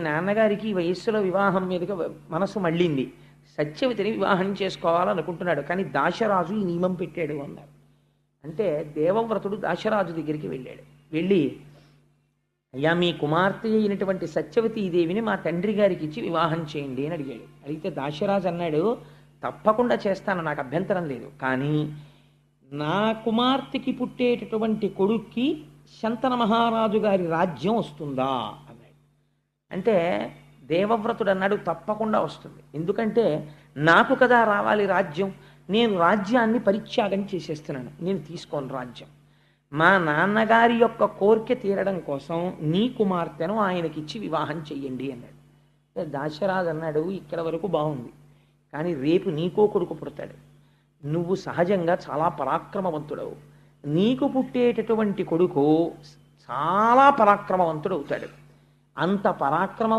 నాన్నగారికి వయస్సులో వివాహం మీదుగా మనసు మళ్ళింది. సత్యవతిని వివాహం చేసుకోవాలనుకుంటున్నాడు. కానీ దాశరాజు ఈ నియమం పెట్టాడు అన్నారు. అంటే దేవవ్రతుడు దాశరాజు దగ్గరికి వెళ్ళాడు. వెళ్ళి అయ్యా మీ కుమార్తె అయినటువంటి సత్యవతీదేవిని మా తండ్రి గారికి ఇచ్చి వివాహం చేయండి అని అడిగాడు. అడిగితే దాశరాజు అన్నాడు తప్పకుండా చేస్తాను నాకు అభ్యంతరం లేదు. కానీ నా కుమార్తెకి పుట్టేటటువంటి కొడుక్కి శంతన మహారాజు గారి రాజ్యం వస్తుందా? అంటే దేవవ్రతుడు అన్నాడు తప్పకుండా వస్తుంది. ఎందుకంటే నాకు కదా రావాలి రాజ్యం నేను రాజ్యాన్ని పరిత్యాగం చేసేస్తున్నాను నేను తీసుకోను రాజ్యం. మా నాన్నగారి యొక్క కోరిక తీరడం కోసం నీ కుమార్తెను ఆయనకిచ్చి వివాహం చెయ్యండి అన్నాడు. దాశరాజు అన్నాడు ఇక్కడ వరకు బాగుంది కానీ రేపు నీకో కొడుకు పుడతాడు. నువ్వు సహజంగా చాలా పరాక్రమవంతుడవు. నీకు పుట్టేటటువంటి కొడుకు చాలా పరాక్రమవంతుడు అవుతాడు అంత పరాక్రమం